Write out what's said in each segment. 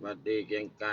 สวัสดีเกรียงไกร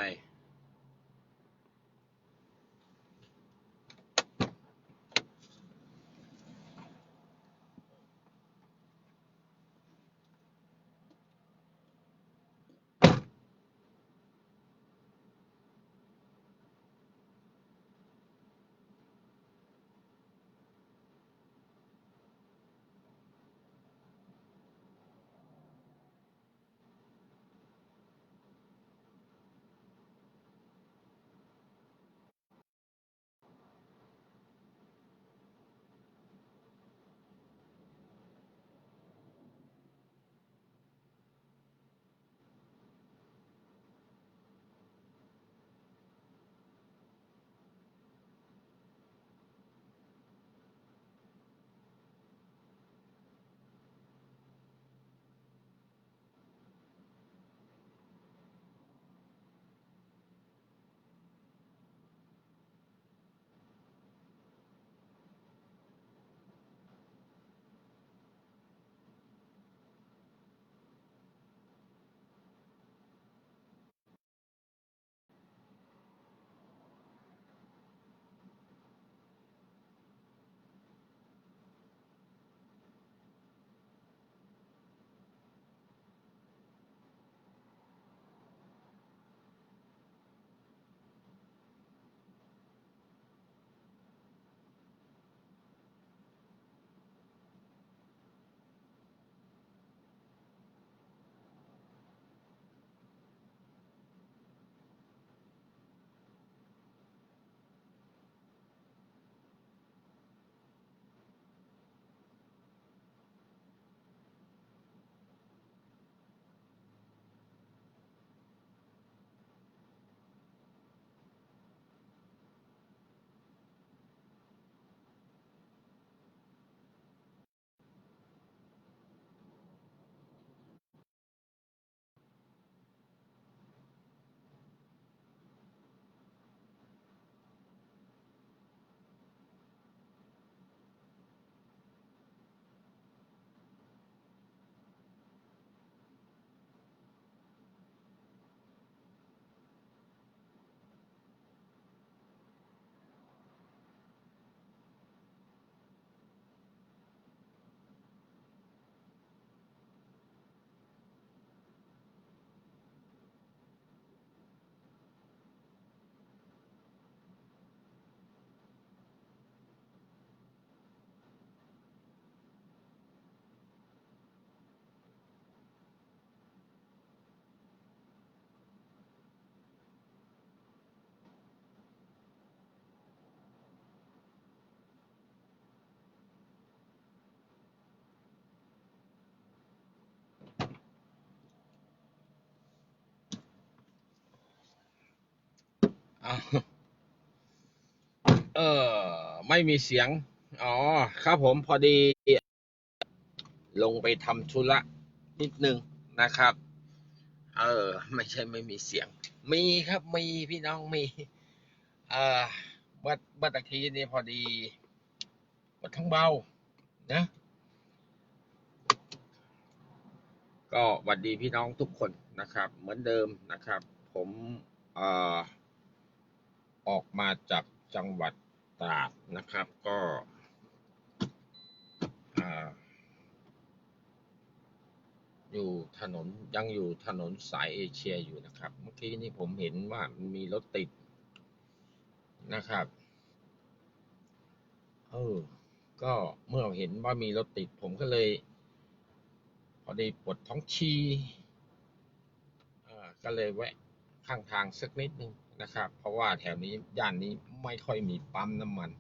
อ้าเออ ไม่มีเสียง อ๋อ ครับผมพอดี ลงไปทำธุระนิดนึงนะครับ เออ ไม่ใช่ไม่มีเสียง มีครับ มีพี่น้องมี เอ่อบัดบัดตะกี้นี่พอดีบัดทั้งเบา นะ ก็หวัดดีพี่น้องทุกคนนะครับ เหมือนเดิมนะครับ ผม เอ่อ ออกมาจากจังหวัดตราดนะครับก็อยู่ถนนยังอยู่ถนนสายเอเชียอยู่นะครับ เมื่อกี้นี่ผมเห็นว่ามีรถติดนะครับเออก็เมื่อเห็นว่ามีรถติด ผมก็เลย พอดีปวดท้องชีเอ่ก็เลยแวะข้างทางสักนิดนึง นะครับ เพราะว่าแถวนี้ย่านนี้ไม่ค่อยมีปั๊มน้ำมัน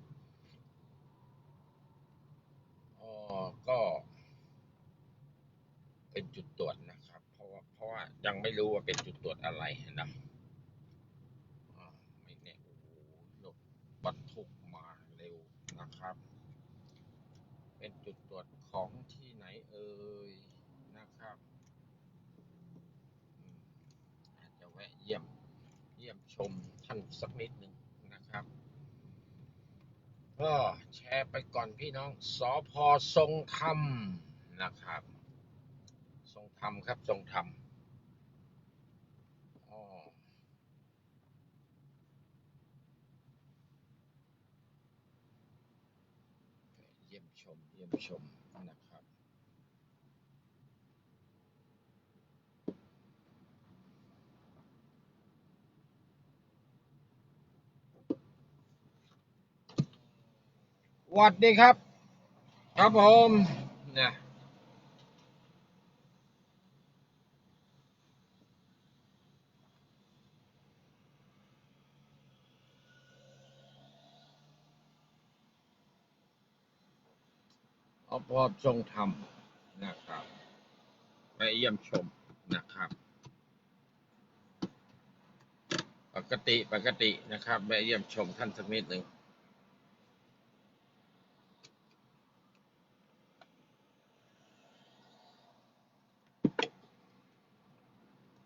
เออก็ เป็นจุดตรวจนะครับ เพราะว่าเพราะว่ายังไม่รู้ว่าเป็นจุดตรวจอะไรนะอ่าไม่แน่โอ้โหรถบรรทุกมาเร็วนะครับ เป็นจุดตรวจของที่ไหนเอ่ยนะครับ อาจจะแวะเยี่ยม ชมท่านสักนิดหนึ่งนะครับ ก็แชร์ไปก่อนพี่น้องสอพอทรงธรรมนะครับ ทรงธรรมครับทรงธรรมเยี่ยมชม เยี่ยมชมนะครับ วัสดีครับ ครับผมเนี่ยเอาพอทรงธรรมนะครับไปเยี่ยมชมนะครับ ปกติปกตินะครับไปเยี่ยมชมท่านสักนิดหนึ่ง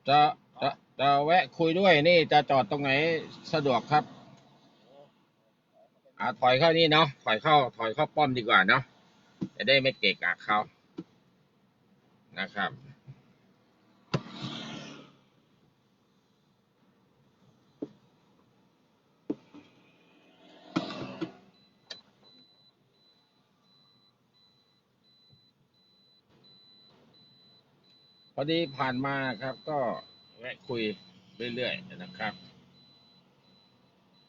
จะจะจะแวะคุยด้วยนี่จะจอดตรงไหนสะดวกครับ อ่าถอยเข้านี่เนาะถอยเข้า ถอยเข้าป้อมดีกว่าเนาะจะได้ไม่เกะกะเขานะครับ พ อดีผ่านมาครับ ก็แวะคุยเรื่อยๆนะครับ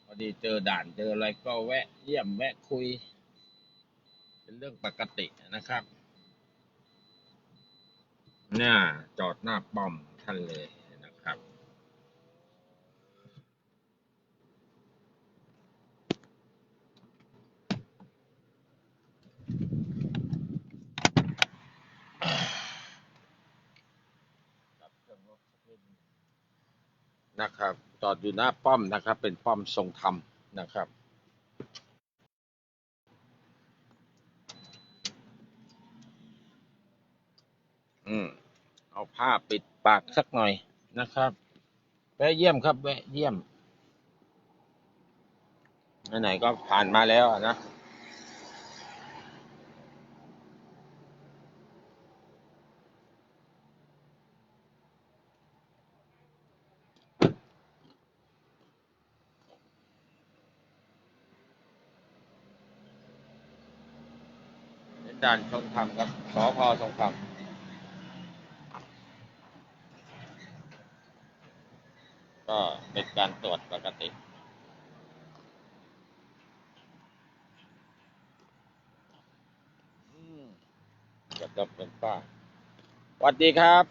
พอดีเจอด่านเจออะไรก็แวะเยี่ยมแวะคุย เป็นเรื่องปกตินะครับเนี่ยจอดหน้าป้อมท่านเลยนะครับ นะครับจอดอยู่หน้าป้อมนะครับ เป็นป้อมทรงธรรมนะครับ อืมเอาผ้าปิดปากสักหน่อยนะครับแวะเยี่ยมครับแวะเยี่ยมไหนๆก็ผ่านมาแล้วนะ เป็นด่านทรงธรรมครับสพทรงธรรมก็เป็นการตรวจปกติอืมจะต้องเป็นป้าสวัสดีครับ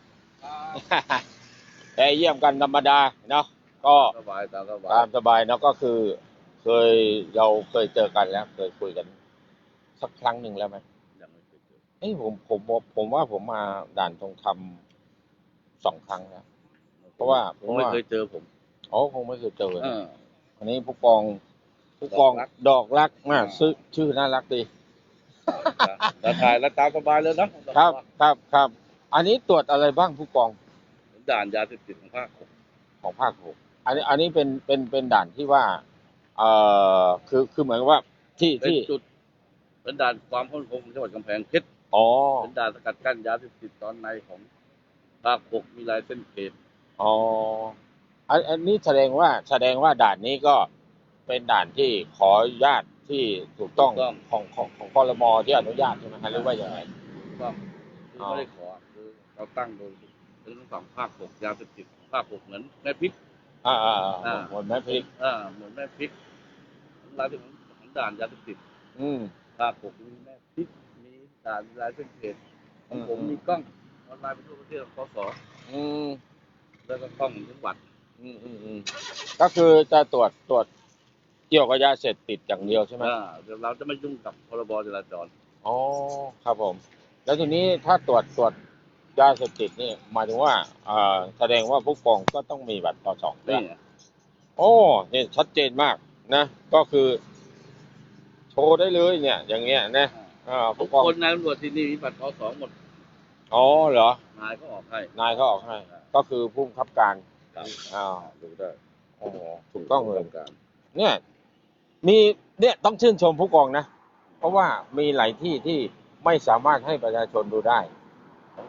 แอเยี่ยมกันธรรมดาเนาะก็สบายตามสบาตายมสบายเนาะก็คือ เคยเราเคยเจอกันแล้ว เคยคุยกัน สักครั้งหนึ่งแล้วไหมยังไม่ เคยเจอเอ้ยผมผมผมผมว่าผมมาด่านทองคำสองครั้งแล้วเพราะว่าผมไม่เคยเจอผมอ๋อคงไม่เคยเจอเอนะออันนี้ผู้กองผู้กองดอกรักดอกรักมากชื่อชื่อน่ารักดีแล้วถ่ายแล้วตามสบายเลยเนาะครับ ครับครับ อันนี้ตรวจอะไรบ้างผู้กอง ด่านยาเสพติดของภาคหกของภาคหกอันนี้อันนี้เป็นเป็นเป็นด่านที่ว่า เอ่อคือคือเหมือนกับว่าที่เป็นที่จุดเป็นด่านความมั่นคงของจังหวัดกำแพงเพชร อ๋อ เป็นด่านสกัดกั้นยาเสพติดตอนในของภาคหกมีลายเส้นเขตอ๋อ อันอันนี้แสดงว่าแสดงว่าด่านนี้ก็เป็นด่านที่ขออนุญาตที่ถูกต้องของของของพรมที่อนุญาตใช่ไหมฮะหรือว่าอย่างไรก็คือไม่ได้ขอคือเราตั้งโดยเป็นทั้งสองภาคหกยาเสพติดภาคหกเหมือนแม่พริก อ่าอ่าอ่าอ่าหมดแม่พริกอ่าเหมือนแม่พริกลายเป็นของด่านยาเสพติดอืมภาคผมมีแม่พริกมี ด่านลายเส้นเขตของผมอืมมีกล้องออนไลน์ไปทั่วประเทศคสอืมแล้วก็กล้องจังหวัดอืมอืมอืมก็คือจะตรวจตรวจเกี่ยวกับยาเสพติดอย่างเดียวใช่ไหมอ่าเดี๋ยวเราจะไม่ยุ่งกับพรบจราจรอ๋อครับผม แล้วทีนี้ถ้าตรวจตรวจยาเสพติดนี่หมายถึงว่าเอ่อแสดงว่าผู้กองก็ต้องมีบัตรปสองด้วยนี่โอ้นี่ชัดเจนมากนะ ก็คือ โชว์ได้เลยเนี่ย อย่างเงี้ยนะ อ่า ทุผู้กกองคนนายตำรวจที่นี่มีบัตรคสหมดอ๋อเหรอ นายก็ออกให้ นายเขาออกให้ ก็คือผู้บังคับการครับ อ่าดูได้โอ้โหถูกต้องเลย การเนี่ย มีเนี่ยต้องชื่นชมผู้กองนะ เพราะว่ามีหลายที่ที่ไม่สามารถให้ประชาชนดูได้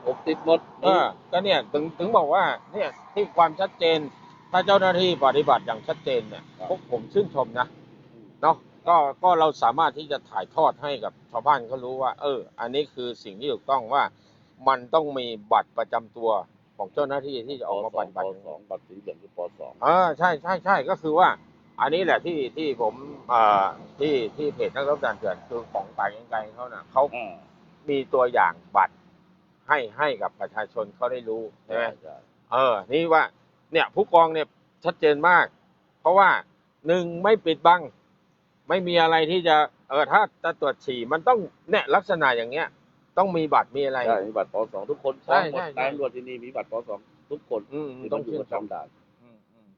ผมติดหมดเออก็เนี่ยถึงถึงบอกว่าเนี่ยที่ความชัดเจน ถ้าเจ้าหน้าที่ปฏิบัติอย่างชัดเจนเนี่ยพวกผมชื่นชมนะเนาะ ก็ก็เราสามารถที่จะถ่ายทอดให้กับชาวบ้านเขารู้ว่า เออ อันนี้คือสิ่งที่ถูกต้องว่ามันต้องมีบัตรประจำตัวของเจ้าหน้าที่ที่จะออกมาปฏิบัติปสองบัตรสีเหลืองคือปสองอ่าใช่ใช่ใช่ก็คือว่า อันนี้แหละที่ที่ผมอ่าที่ที่เพจนักรบด่านเถื่อนคือของป่ายังไกลเขาน่ะเขาอ่ามีตัวอย่างบัตรให้ให้กับประชาชนเขาได้รู้ใช่ไหมใช่เออ นี่ว่า เนี่ย ผู้กองเนี่ยชัดเจนมาก เพราะว่าหนึ่งไม่ปิดบัง ไม่มีอะไรที่จะเออถ้าจะตรวจฉี่มันต้องเนี่ยลักษณะอย่างเงี้ย ต้องมีบัตรมีอะไร ใช่มีบัตรปสองทุกคนใช่หมดใช่ใช่นายตำรวจที่นี่มีบัตรปสองทุกคนอืมที่ต้ต้อองงอชื่ยู่นประชม จำด่าน อืมอืม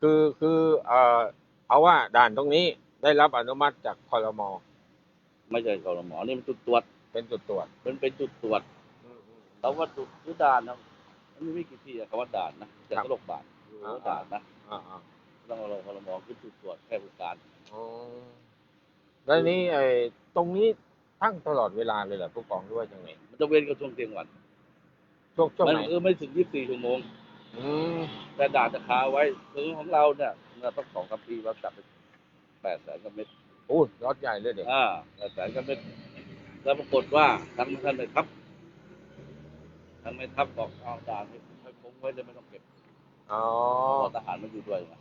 คือคือเอ่อเอาว่าด่านตรงนี้ได้รับอนุมัติจากคอรมอไม่ใช่กรมนี่มันจุดตรวจเป็นจุดตรวจมันเป็นจุดตรวจอืมอืมแล้วว่าจุดหรือด่านนะมันไม่มีกี่ที่อะคำว่าด่านนะจะครับตลกบาทหรือว่าด่านนะอ่าอ่า ต้องเอากรมขึ้นจุดตรวจแค่บริการอ๋อ แล้วนี่ไอ้ตรงนี้ทั้งตลอดเวลาเลยเหรอผู้กองด้วยจังไงมันจะเว้นกับช่วงเที่ยงวันช่วงช่วงมันไหนเออไม่ถึง 24 ชั่วโมง อืมแต่ด่านจะคาไว้คือของเราเนี่ยเมื่อต้องสองสามปีเราจับไปแปดแสนกว่าเม็ดโอ้ยรถใหญ่เลยเด็กอ่าแปดแสนกว่าเม็ดแล้วปรากฏว่าทางท่านไม่ทับทางไม่ทับบอกเอาด่านให้ให้คงไว้เลยไม่ต้องเก็บอ๋อ เพราะทหารมันอยู่ด้วยนะ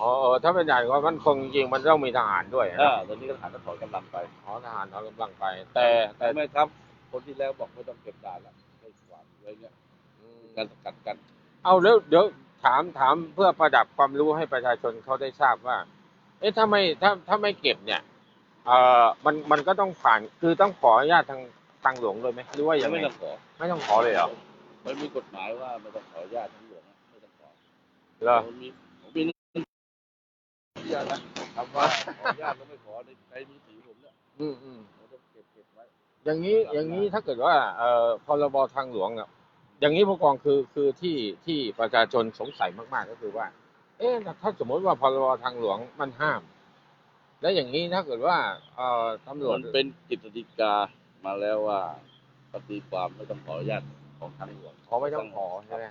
อ๋อเออถ้าเป็นด่านก็มันคงจริงๆมันต้องมีทหารด้วยอ่านะตอนนี้ทหารก็ถอนกำลังไปอ๋อทหารเอากำลังไป แต่แต่แต่ไม่ทับ คนที่แล้วบอกไม่ต้องเก็บด่านละไม่ขวางไว้เนี่ยอืมการสกัดกัน เอาแล้วเดี๋ยวถามถามเพื่อประดับความรู้ให้ประชาชนเขาได้ทราบว่า เอ๊ะถ้าไม่ถ้าถ้าไม่เก็บเนี่ย เอ่อมันมันก็ต้องผ่านคือต้องขออนุญาตทางทางหลวงเลยไหมหรือว่ายังไงไม่ต้องขอไม่ต้องขอเลยเหรอมันมีกฎหมายว่าไม่ต้องขออนุญาตทั้งหลวงนะไม่ต้องขอเหรอผม มีผมมีอนุญานะคำว่าขออนุญาตก็ไม่ขอในในมือถือผมเนี่ยอืมอืมผมต้องเก็บเก็บไว้ อย่างนี้อย่างนี้ถ้าเกิดว่าเอ่อพรบทางหลวงอะอย่างนี้ผู้กองคือคือที่ที่ประชาชนสงสัยมากๆก็คือว่า เอ๊ะถ้าสมมติว่าพรบทางหลวงมันห้าม แล้วอย่างนี้ถ้าเกิดว่าเอ่อตำรวจมันเป็นกิจฎีกามาแล้วว่าปฏิความไม่ต้องขออนุญาตของทางหลวงขอไม่ต้องขอใช่ไหม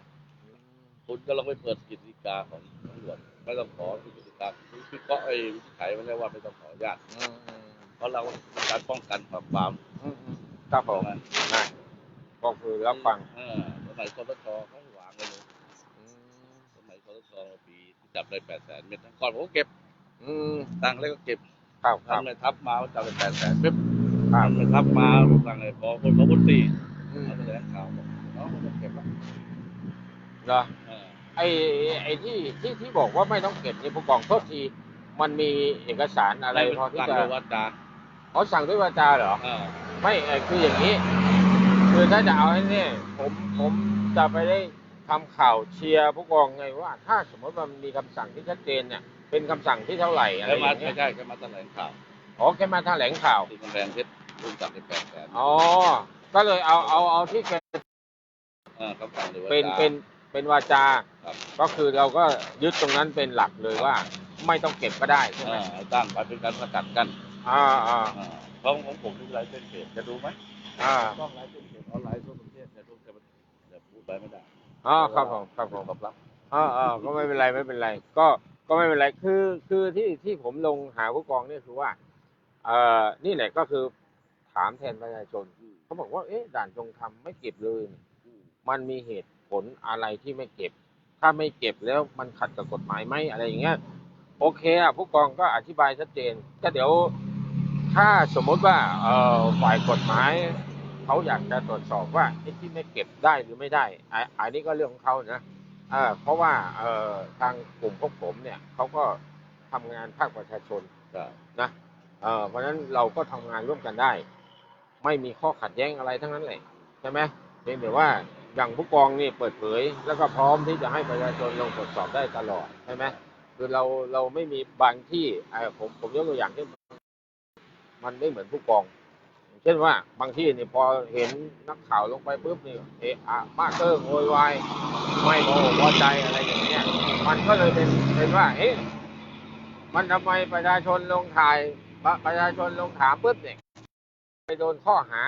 คุณก็ลองไปเปิดกิจฎีกาของตำรวจ ไม่ต้องขอกิจฎีกาคือพิเคราะห์ไอ้วินิจฉัยมาแล้วว่าไม่ต้องขออนุญาตอืมอืมเพราะเราต้องการป้องกันปราบปรามอืมอืมครับผมนะนะก็คือรับฟังเออสมัยคอสชเขาให้วางเลยอืมสมัยคอสชปีที่จับได้แปดแสนเม็ดก่อนผมก็เก็บอืมตังค์แล้วก็เก็บครับครัทำบเลยทับมาจับได้แปดแสนเม็ดครับ ทำเลยทับมาตังค์เลยพอคนเขาพูดสี่อืมเขาแถลงข่าวบอกน้องไม่ต้องเก็บละ เหรอเออ ไอ้ไอ้ที่ที่ที่บอกว่าไม่ต้องเก็บนี่ผู้กองโทษที มันมีเอกสารอะไรพอที่ตั้งจะโดยวัดจาเขาสั่งด้วยวาจาเหรอเออไม่เอ่อคืออย่างนี้ คือถ้าจะเอาให้เนี่ยผมผมจะไปได้ทำข่าวเชียร์ผู้กองไงว่า ถ้าสมมติว่ามันมีคำสั่งที่ชัดเจนเนี่ย เป็นคำสั่งที่เท่าไหร่อะไรแค่อมาย่างเงี้ไม่ยใช่แค่มาแถลงข่าวอ๋อแค่มาแถลงข่าวที่กำแพงเพชรรุ่นจับได้แปดแสนอ๋อก็เลยเอาเอาเอาที่แกเออคำสั่งโดยวัดเป็นจาเป็น เป็นวาจา ครับ ก็คือเราก็ยึดตรงนั้นเป็นหลักเลยว่า ไม่ต้องเก็บก็ได้ใช่เอไหมอตั้งไปเป็นการสกัดกันอ่าอ่าเออเพราะของผมนี่ไลฟ์เส้นเพจจะดูไหมอ่าต้องไลฟ์เส้นเพจออนไลน์ทั่วประเทศแต่ทุกจะจะพูดไปไม่ได้อ๋อครับผมครับผม ตอบรับอ่าอ่าก็ไม่เป็นไรไม่เป็นไร ก็ก็ไม่เป็นไรคือคือที่ที่ผมลงหาผู้กองเนี่ยคือว่าเอ่อนี่แหละก็คือถามแทนประชาชนอืมเขาบอกว่าเอ๊ะด่านจงทำไม่เก็บเลยอืมมันมีเหตุ ผลอะไรที่ไม่เก็บ ถ้าไม่เก็บแล้วมันขัดกับกฎหมายไหมอะไรอย่างเงี้ย โอเคอะผู้กองก็อธิบายชัดเจน ก็เดี๋ยวถ้าสมมติว่าเอ่อฝ่ายกฎหมายเขาอยากจะตรวจสอบว่าไอ้ที่ไม่เก็บได้หรือไม่ได้อันนี้ก็เรื่องของเขานะเออเพราะว่าเอ่อทางกลุ่มพวกผมเนี่ยเขาก็ทำงานภาคประชาชนนะเออเพราะฉะนั้นเราก็ทำงานร่วมกันได้ ไม่มีข้อขัดแย้งอะไรทั้งนั้นเลยใช่ไหมเพียงแต่ว่า อย่างผู้กองนี่เปิดเผย แล้วก็พร้อมที่จะให้ประชาชนลงตรวจสอบได้ตลอดใช่ไหมคือเราเราไม่มีบางที่เอ่อผมผมยกตัวอย่างที่มันไม่เหมือนผู้กอง เช่นว่าบางที่นี่พอเห็นนักข่าวลงไปปุ๊บนี่เอะอะมาเตอร์โวยวายไม่พออกพอใจอะไรอย่างเงี้ยมันก็เลยเป็นเป็นว่าเอ๊ะมันทำไมประชาชนลงถ่ายประประชาชนลงถามปุ๊บเนี่ยไปโดนข้อหา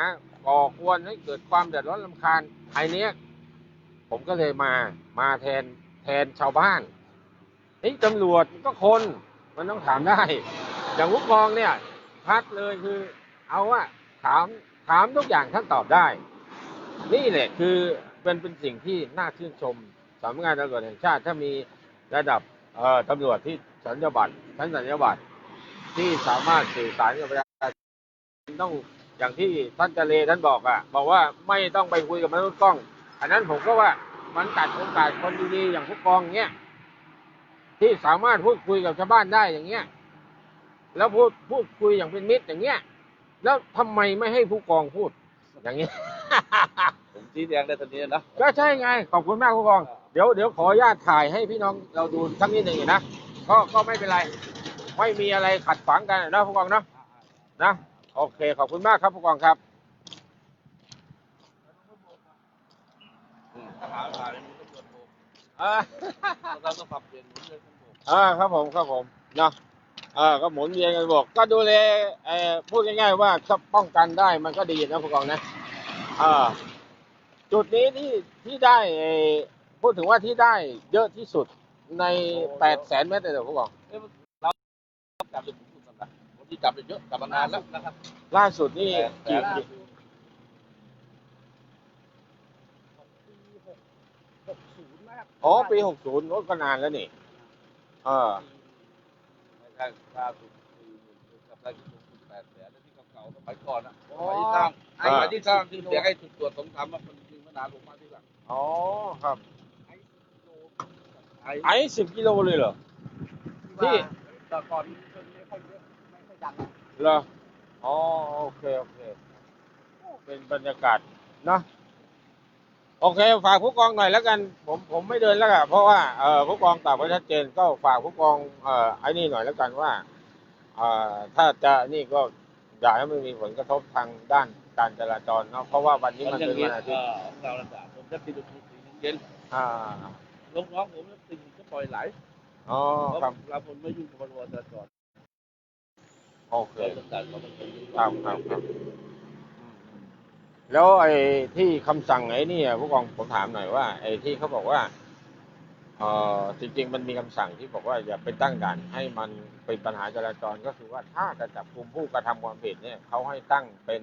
ก่อกวนให้เกิดความเดือดร้อนลำคาญ ไอเนี้ยผมก็เลยมามาแทนแทนชาวบ้านเฮ้ยตำรวจก็คนมันต้องถามได้ อย่างผู้กองเนี่ย พัดเลยคือ เอาว่าถามถามทุกอย่างท่านตอบได้ นี่แหละคือเป็นเป็นสิ่งที่น่าชื่นชมสำนักงานตำรวจแห่งชาติ ถ้ามีระดับเอ่อตำรวจที่สัญญาบัตรชั้นสัญญาบัตรที่สามารถสื่อสารกับประชาชนต้อง อย่างที่ท่านเจเลท่านบอกอะบอกว่าไม่ต้องไปคุยกับมนุษย์กล้อง อันนั้นผมก็ว่ามันตัดโอกาสคนดีๆอย่างผู้กองเนี้ยที่สามารถพูดคุยกับชาวบ้านได้อย่างเงี้ย แล้วพูดพูดคุยอย่างเป็นมิตรอย่างเงี้ย แล้วทำไมไม่ให้ผู้กองพูด อย่างเงี้ยผมชี้แจงได้ตอนนี้นะก็ใช่ไงขอบคุณมากผู้กอง เดี๋ยวเดี๋ยวขออนุญาตถ่ายให้พี่น้องเราดูสักนิดหนึ่งนะก็ก็ไม่เป็นไร ไม่มีอะไรขัดขวางกันนะผู้กองเนาะนะ โอเค ขอบคุณมากครับผู้กองครับอืมถ้าหาหาในมือตำรวจโบกอ่า เราต้องปรับเปลี่ยนหมุนเวียนกันโบกอ่าครับผมครับผมเนาะอ่าก็หมุนเวียนกันบอก ก็ดูแลเอ่อพูดง่ายๆว่าถ้าป้องกันได้มันก็ดีนะผู้กองนะอ่าจุดนี้ที่ที่ได้เอ่อพูดถึงว่าที่ได้เยอะที่สุดในแปดแสนเมตรเลยเหรอผู้กองเอ้ยเราจับเป็นผู้สำคัญคน ที่จับเป็นเยอะจับมานานแล้วนะครับล่าสุดนี่แปกี่ดแสนอ๋อปีหกศูนย์ก็นานแล้วนี่ เออ ไม่ใช่ล่าสุดสี่หมื่นกับได้ที่สูงสุดแปดแสนแล้วที่เก่าๆสมัยก่อนนะสมัยที่สร้างไอ้สมัยที่สร้างที่เสียให้ถูกตรวจสงครามว่ามันจริงมานานลงมาที่หลังอ๋อครับ ไอ้ไอ้สิบกิโลเลยเหรอ ที่แต่ก่อน ไม่ค่อยดังเหรออ๋อโอเคโอเค เป็นบรรยากาศเนาะโอเค ฝากผู้กองหน่อยแล้วกัน ผมผมไม่เดินแล้วอะเพราะว่าเออผู้กองตอบไว้ชัดเจนก็ฝากผู้กองเอ่อไอ้นี่หน่อยแล้วกันว่าเอ่อถ้าจะนี่ก็อย่าให้มันมีผลกระทบทางด้านการจราจรเนาะเพราะว่าวันนี้มัมันนยัเป็งนมีวันอาทิตย์เราระดับผมจะติดทุกสิ่งเย็นอ่าลูกน้องผมติดก็ปล่อยไหลอ๋อเพราะครับเราผมไม่ยุ่งกับตำรวจจราจร โอเคเราต้งการเราเป็นคนดีครับครับครับแล้วไอ้ที่คำสั่งไอ้นี่อะผู้กองผมถามหน่อยว่าไอ้ที่เขาบอกว่าเออจริงๆมันมีคำสั่งที่บอกว่าอย่าไปตั้งด่านให้มันเป็นปัญหาจราจรก็คือว่าถ้าจะจับกลุ่มผู้กระทำความผิดเนี่ยเขาให้ตั้งเป็น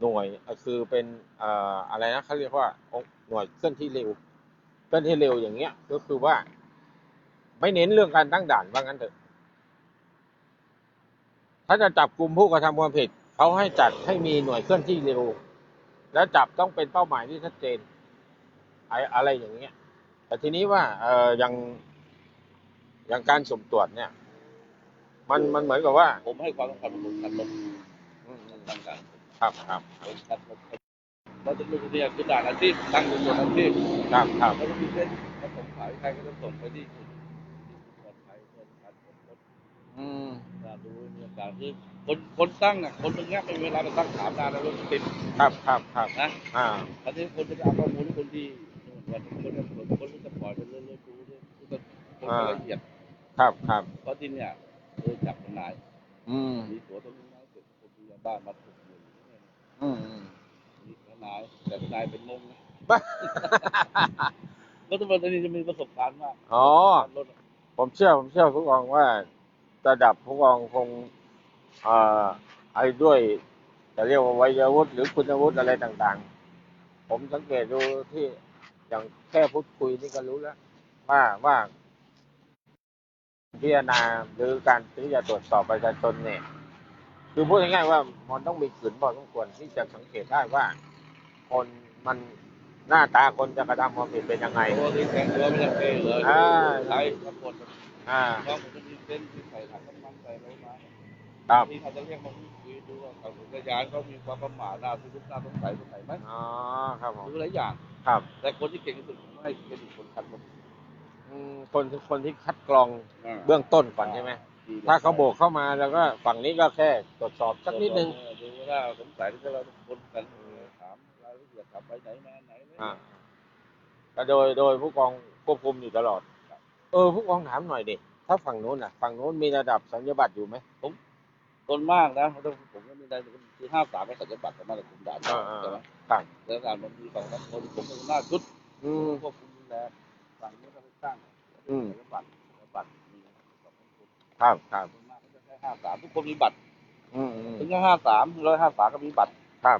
หน่วยเอ่อคือเป็นเอ่ออะไรนะเขาเรียกว่าหน่วยเคลื่อนที่เร็วเคลื่อนที่เร็วอย่างเงี้ย ก็คือว่า ไม่เน้นเรื่องการตั้งด่านว่างั้นเถอะ ถ้าจะจับกลุ่มผู้กระทำความผิดเขาให้จัดให้มีหน่วยเคลื่อนที่เร็ว แล้วจับต้องเป็นเป้าหมายที่ชัดเจนไอ้อะไรอย่างเงี้ย แต่ทีนี้ว่าเอออย่างอย่างการสุ่มตรวจเนี่ย มันมันเหมือนกับว่า ผมให้ความสำคัญกับคนขับรถอืมอืมตั้งการครับครับคนขับรถเราจะรู้เนี่ยคือด่านอาชีพตั้งเป็นส่วนอาชีพครับครับแล้วก็มีเส้นผสมขายใครก็ต้องส่งไปที่จุดที่ปลอดภัยเพื่อการตรวจรถอืม การดูเรื่องการคือคนคนตั้งอะคนตรงเนี้ยไม่มีเวลาไปตั้งถามนานแล้วรถติดครับครับครับนะอ่าอันนี้คนจะเอาข้อมูลคนที่วันคนจะคนจะปล่อยไปเรื่อยๆดูเรื่อยๆคนละเอียดครับครับเพราะที่เนี่ยเคยจับทนายอืมมีตัวตรงนี้นะเสร็จคนที่ยาบ้านมาถูกเงินอืมอืมมีทนายแต่ทนายเป็นงงนะบ้าแล้วตำรวจอันนี้จะมีประสบการณ์มากอ๋อรถผมเชื่อผมเชื่อผู้กองว่าระดับผู้กองคงเอ่อ ไอ้ด้วยจะเรียกว่าวัยวุฒิหรือคุณวุฒิอะไรต่างๆ ผมสังเกตดูที่อย่างแค่พูดคุยนี่ก็รู้แล้วว่าว่าพิจารณาหรือการที่จะตรวจสอบประชาชนเนี่ย คือพูดง่ายๆว่ามันต้องมีขืนพอสมควรที่จะสังเกตได้ว่า คนมันหน้าตาคนจะกระทำความผิดเป็นยังไงตัวที่แต่งตัวไม่จำเป็นเลยอ่าใช้ปรากฏอ่าเพราะผมจะมีเส้นที่ใส่ถังน้ำมันใส่อะไรมา ครับที่เขาจะเรียกมาพูดคุยดูว่าขับรถยานเขามีความประมาทน่าทุกข์น่าสงสัยตรงไหนไหมอ๋อครับผมดูหลายอย่างครับ แต่คนที่เก่งที่สุดผมให้เครดิตคนขับรถอืมคนคนที่คัดกรองเบื้องต้นก่อนใช่ไหมดีลยถ้าเขาโบกเข้ามาแล้วก็ฝั่งนี้ก็แค่ตรวจสอบสักนิดนึงเออดูว่าสงสัยที่เราคนกันถามรายละเอียดขับไปไหนมาไหนเลยอ่าก็โดยโดยผู้กองควบคุมอยู่ตลอด เออผู้กองถามหน่อยดิถ้าฝั่งนู้นอะ ฝั่งนู้นมีระดับสัญญาบัตรอยู่ไหม คนมากนะต้องผมก็ไม่ได้คือห้าสามไม่สัญญาบัตรแต่มาแต่คุมด่านอ่าอ่าใช่ไหมครับแล้วด่านมันมีสองสามคนผมเป็นหน้าชุดอืมควบคุมดูแลฝั่งนี้ก็ไปตั้งอืมสัญญาบัตรสัญญาบัตรมีสองคนครับครับคนมากก็จะแค่ห้าสามทุกคนมีบัตรอืมอืมถึงห้าสามร้อยห้าสามก็มีบัตรครับ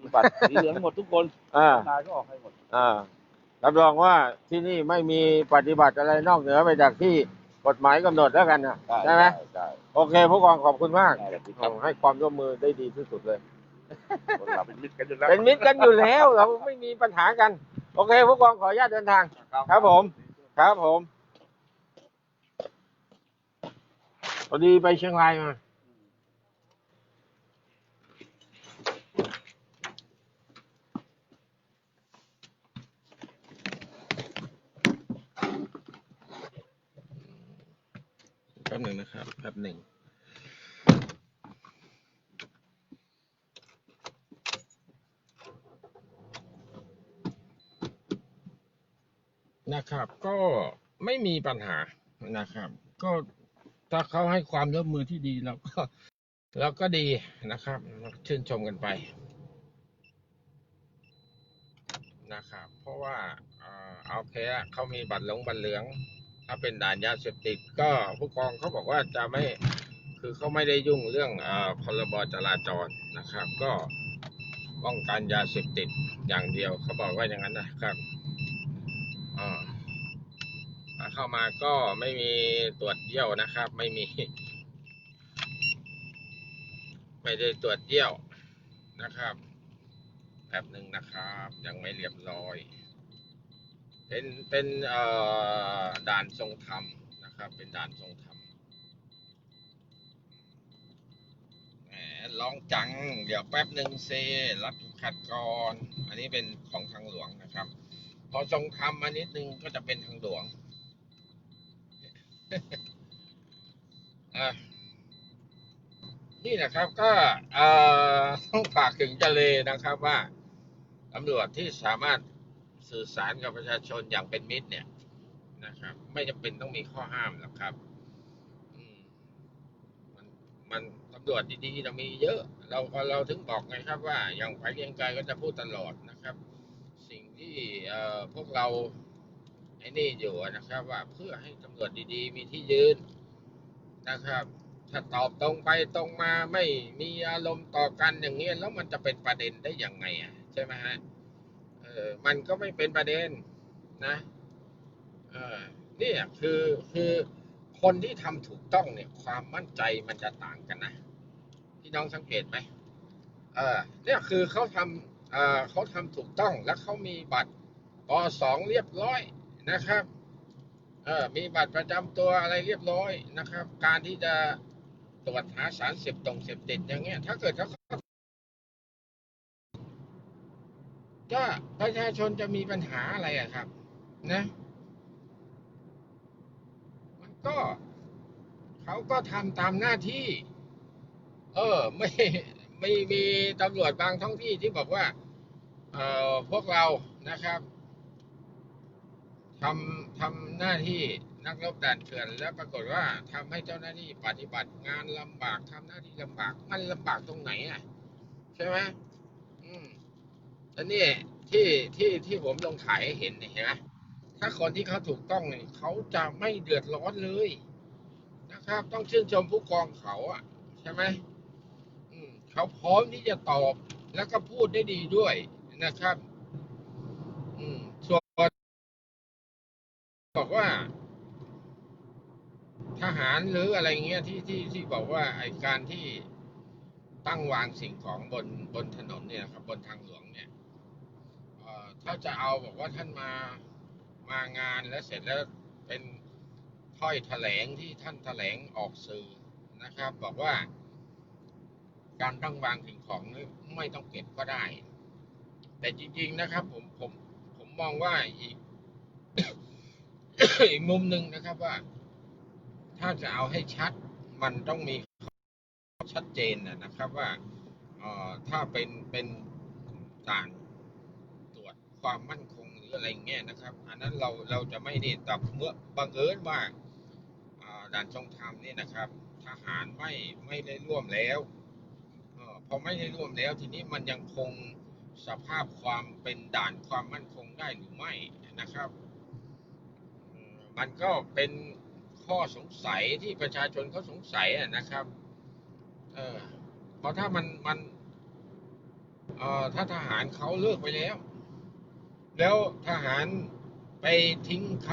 มีบัตรสีเหลืองหมดทุกคนอ่านายก็ออกให้หมดอ่ารับรองว่าที่นี่ไม่มีปฏิบัติอะไรนอกเหนือไปจากที่ กฎหมายกำหนดแล้วกันนะใช่ไหมใช่โอเคผู้กองขอบคุณมากได้ครับให้ความร่วมมือได้ดีที่สุดเลย คนเราเป็นมิตรกันอยู่แล้วเป็นมิตรกันอยู่แล้ว เราไม่มีปัญหากัน โอเคผู้กองขออนุญาตเดินทาง ครับผม ครับผมพอดีไปเชียงรายมา ป๊บหนึ่งนะครับแป๊บหนึ่งนะครับ ก็ไม่มีปัญหานะครับ ก็ถ้าเขาให้ความร่วมมือที่ดีเราก็เราก็ดีนะครับ ชื่นชมกันไปนะครับ เพราะว่าเอ่อโอเคอะเขามีบัตรหลงบัตรเหลือง ถ้าเป็นด่านยาเสพติดก็ผู้กองเขาบอกว่าจะไม่คือเขาไม่ได้ยุ่งเรื่องเอ่อพรบจราจรนะครับ ก็ป้องกันยาเสพติดอย่างเดียวเขาบอกว่าอย่างนั้นนะครับอ่าถ้าเข้ามาก็ไม่มีตรวจเยี่ยวนะครับ ไม่มี ไม่ได้ตรวจเยี่ยวนะครับแป๊บหนึ่งนะครับ ยังไม่เรียบร้อย เป็นเป็นด่านทรงธรรมนะครับ เป็นด่านทรงธรรมแหมร้องจัง เดี๋ยวแป๊บหนึ่งเซรับขัดก่อน อันนี้เป็นของทางหลวงนะครับ พอทรงธรรมมานิดนึงก็จะเป็นทางหลวงนี่นะครับก็ต้องฝากถึงเจเลนะครับว่าตำรวจที่สามารถ สื่อสารกับประชาชนอย่างเป็นมิตรเนี่ยนะครับ ไม่จำเป็นต้องมีข้อห้ามหรอกครับมันมันตำรวจดีๆเรามีเยอะ เราเราถึงบอกไงครับว่า อย่างไฟเรียงไกลก็จะพูดตลอดนะครับ สิ่งที่พวกเราไอ้นี่อยู่นะครับ ว่าเพื่อให้ตำรวจดีๆ มีที่ยืนนะครับถ้าตอบตรงไปตรงมาไม่มีอารมณ์ต่อกันอย่างเงี้ยแล้วมันจะเป็นประเด็นได้ยังไงอะใช่ไหมฮะ ออมันก็ไม่เป็นประเด็นนะเออนี่คือคือคนที่ทำถูกต้องเนี่ย ความมั่นใจมันจะต่างกันนะพี่น้องสังเกตไหมเออเนี่ยคือเขาทำเออเขาทำถูกต้องแล้วเขามีบัตรปสองเรียบร้อยนะครับเออมีบัตรประจำตัวอะไรเรียบร้อยนะครับ การที่จะตรวจหาสารเสพตรงเสพติดอย่างเงี้ย ถ้าเกิดเขา ก็ประชาชนจะมีปัญหาอะไรอะครับ นะ มันก็เขาก็ทำตามหน้าที่ เออ ไม่ไม่มีตำรวจบางท้องที่ที่บอกว่า เอ่อพวกเรานะครับทำทำหน้าที่นักรบด่านเถื่อนแล้วปรากฏว่าทำให้เจ้าหน้าที่ปฏิบัติงานลำบากทำหน้าที่ลำบาก มันลำบากตรงไหนอะ ใช่ไหม แล้วนี่ที่ที่ที่ผมลงถ่ายให้เห็นเนี่ยเห็นไหมถ้าคนที่เขาถูกต้องเนี่ยเขาจะไม่เดือดร้อนเลยนะครับ ต้องชื่นชมผู้กองเขาอะใช่ไหมอืมเขาพร้อมที่จะตอบแล้วก็พูดได้ดีด้วยนะครับ อืมส่วนบอกว่า ทหารหรืออะไรเงี้ยที่ที่ที่บอกว่าไอการที่ตั้งวางสิ่งของบนบนถนนเนี่ยครับ บนทางหลวงเนี่ย ถ้าจะเอาบอกว่าท่านมามางานแล้วเสร็จแล้วเป็นถ้อยแถลงที่ท่านแถลงออกสื่อนะครับ บอกว่า การตั้งวางสิ่งของไม่ต้องเก็บก็ได้ แต่จริง ๆนะครับ ผมผมผมมองว่าอีกอีกมุมหนึ่งนะครับว่า ถ้าจะเอาให้ชัดมันต้องมีชัดเจนนะครับว่าออถ้าเป็นเป็นด่านตรวจ ความมั่นคงหรืออะไรเงี้ยนะครับ อันนั้นเราเราจะไม่นี่แต่เมื่อบังเอิญว่าอ่าด่านทรงธรรมนี่นะครับ ทหารไม่ไม่ได้ร่วมแล้วออพอไม่ได้ร่วมแล้วทีนี้มันยังคงสภาพความเป็นด่านความมั่นคงได้หรือไม่นะครับ มันก็เป็นข้อสงสัยที่ประชาชนเขาสงสัยนะครับเออเพราะถ้ามันมันเอ่อถ้าทหารเขาเลิกไปแล้ว แล้วทหารไปทิ้งค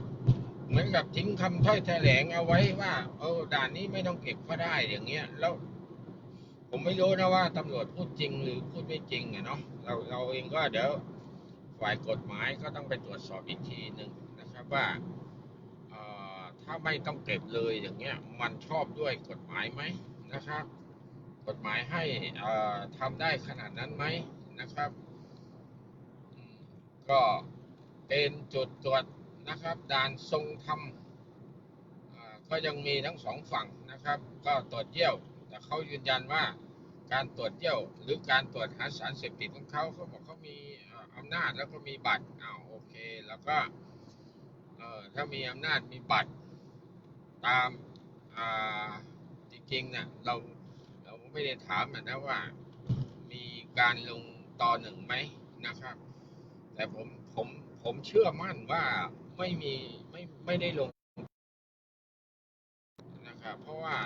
ำเหมือนกับทิ้งคำถ้อยแถลงเอาไว้ว่า เออด่านนี้ไม่ต้องเก็บก็ได้อย่างเงี้ย แล้ว ผมไม่รู้นะว่าตำรวจพูดจริงหรือพูดไม่จริงอะเนาะเราเราเองก็เดี๋ยวฝ่ายกฎหมายก็ต้องไปตรวจสอบอีกทีหนึ่งนะครับว่าเอ่อถ้าไม่ต้องเก็บเลยอย่างเงี้ย มันชอบด้วยกฎหมายไหมนะครับ กฎหมายให้อ่อทำได้ขนาดนั้นไหมนะครับ ก็เป็นจุดตรวจนะครับด่านทรงธรรมก็ยังมีทั้งสองฝั่งนะครับ ก็ตรวจเยี่ยว แต่เขายืนยันว่าการตรวจเยี่ยว หรือการตรวจหาสารเสพติดของเขาเขาบอกเขามีอำนาจแล้วก็มีบัตรอ้าวโอเค แล้วก็ถ้ามีอำนาจมีบัตรตามจริงๆเนี่ยเราเราไม่ได้ถามนะว่ามีการลงต่อหนึ่งไหมนะครับ แต่ผมผมผมเชื่อมั่นว่าไม่มีไม่ไม่ได้ลงนะครับเพราะว่า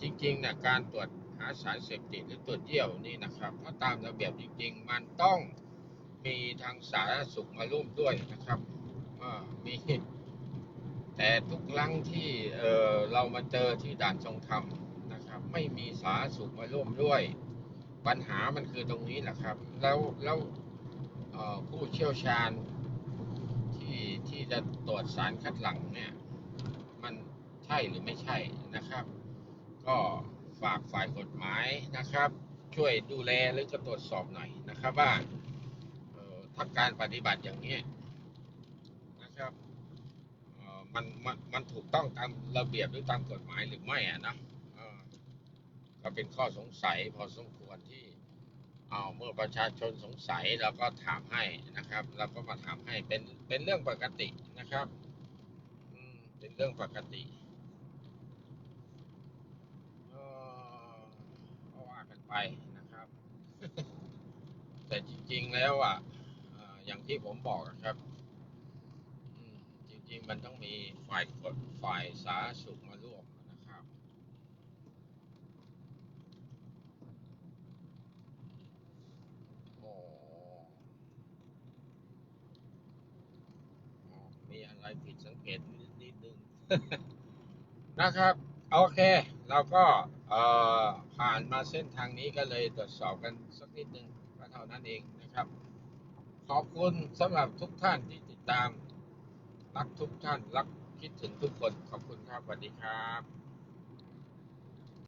จริงๆนะการตรวจหาสารเสพติดหรือตรวจเยี่ยวนี่นะครับถ้าะตามระเบียบจริง ๆ มันต้องมีทางสาธารณสุขมาร่วมด้วยนะครับมีแต่ทุกครั้งที่เออเรามาเจอที่ด่านทรงธรรมนะครับ ไม่มีสาธารณสุขมาร่วมด้วย ปัญหามันคือตรงนี้แหละครับ แล้วแล้ว ผู้เชี่ยวชาญที่ที่จะตรวจสารคัดหลั่งเนี่ยมันใช่หรือไม่ใช่นะครับ ก็ฝากฝ่ายกฎหมายนะครับ ช่วยดูแลหรือก็ตรวจสอบหน่อยนะครับว่าถ้าการปฏิบัติอย่างนี้นะครับมันมันมันถูกต้องตามระเบียบหรือตามกฎหมายหรือไม่อะนะก็เป็นข้อสงสัยพอสมควร เอาเมื่อประชาชนสงสัยเราก็ถามให้นะครับ เราก็มาถามให้เป็นเป็นเรื่องปกตินะครับอืมเป็นเรื่องปกติเออก็ว่ากันไปนะครับ แต่จริง ๆแล้วอะอย่างที่ผมบอกครับจริง ๆ มันต้องมีฝ่ายกฎฝ่ายสาธารณสุขมาร่วมนะครับโอ้อ๋อ มีอะไรผิดสังเกตนิดนิดนึงนะครับ โอเค เราก็ผ่านมาเส้นทางนี้ก็เลยตรวจสอบกันสักนิดนึงก็เท่านั้นเองนะครับ ขอบคุณสำหรับทุกท่านที่ติดตาม รักทุกท่าน รักคิดถึงทุกคน ขอบคุณครับสวัสดีครับ